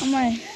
哎。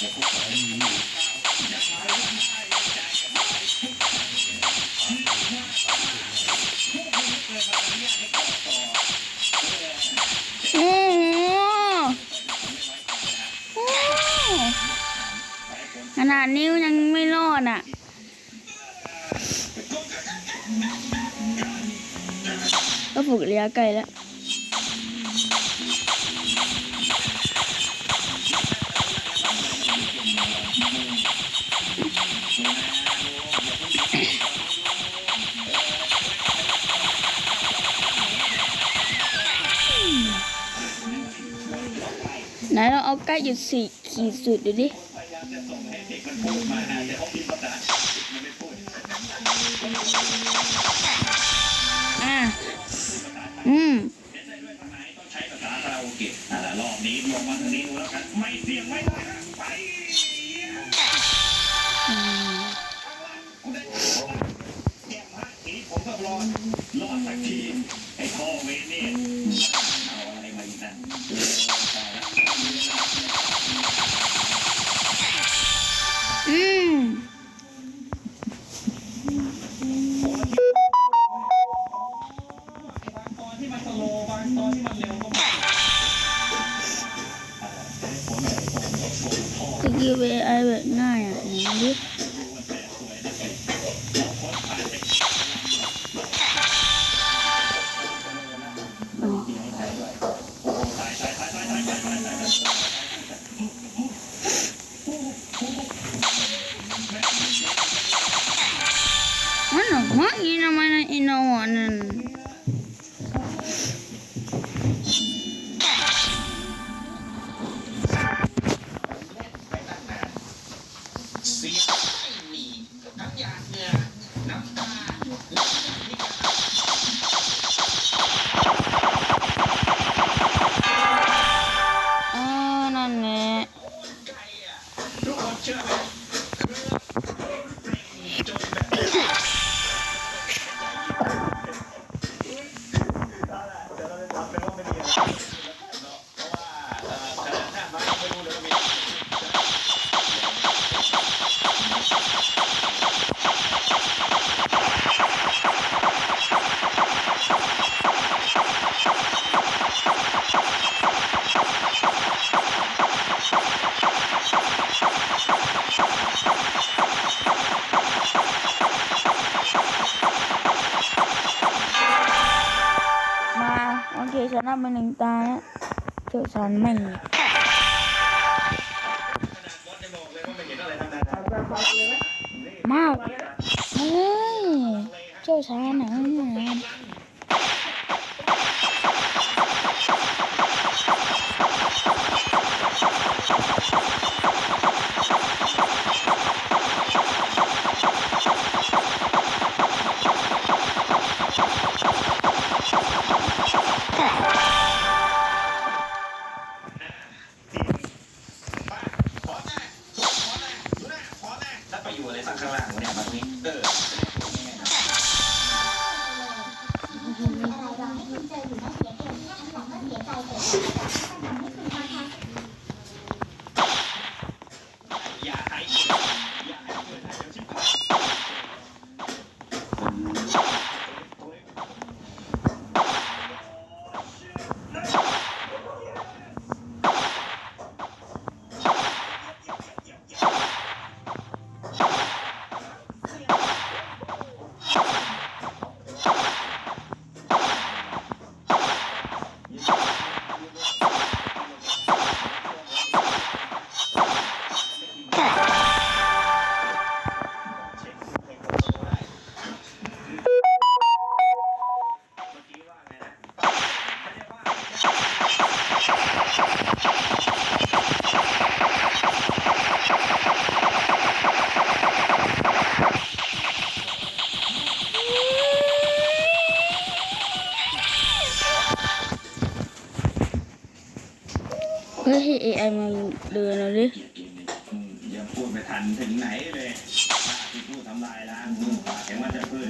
ขนาดนิ้วยังไม่รอดอะ ก็ฝึกระยะไกลแล้ว ไหนเราเอาใกล้จุดสี่ขีดสุดดูดิอ่าอืมรอบนี้ลงมาทางนี้ดูแล้วกันไม่เสี่ยงไม่ได้ไป มันสโลว์บางตอนที่มันเร็วก็มาสกิล AI แบบง่ายอะไหนดูดิอ๋อมันเหรอวะอีนามันอีนาวันนั้ นะไปหนึ่งตาแล้วเจ้าสันไม่มีมากเฮ้ยเจ้าชายหนัง เฮ้ยใอ้ AI มาเดินเอาดิอยังพูดไม่ทันถึงไหนเลยพูดทำลายล้างองว่าจะเพื่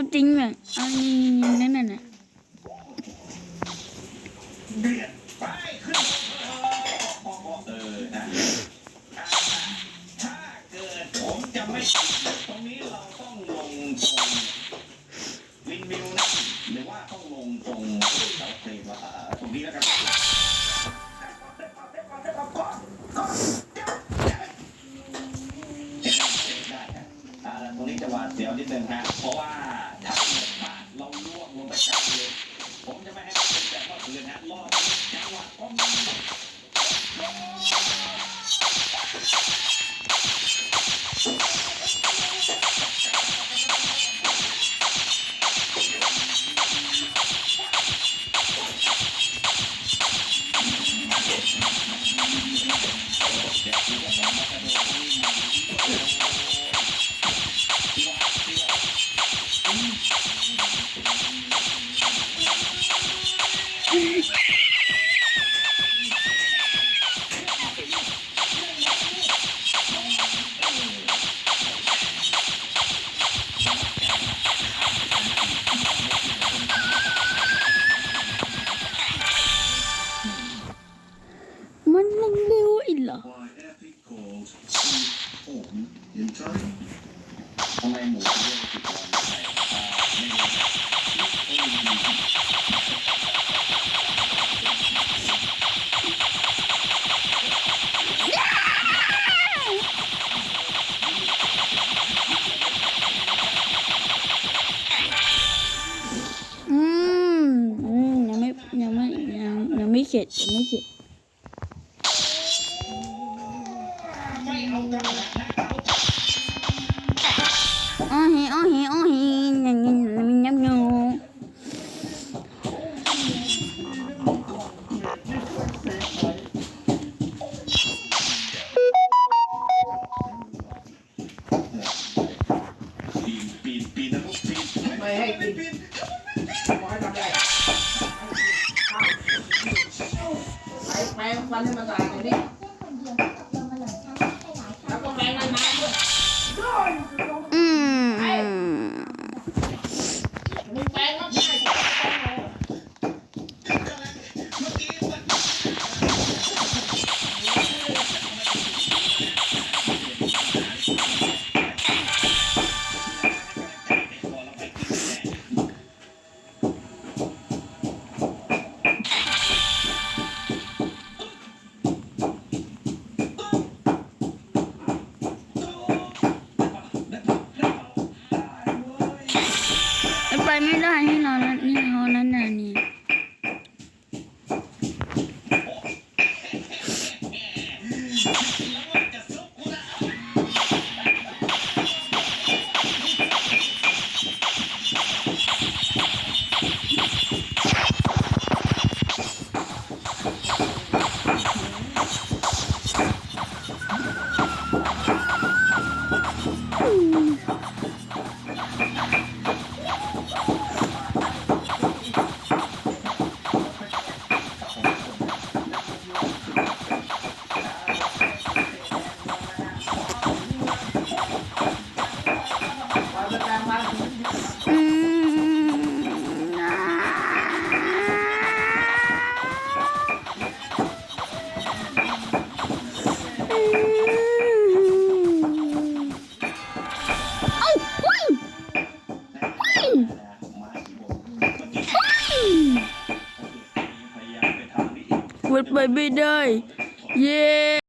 不顶了写什么写还还他们个啥子的？বিদায় ইয়ে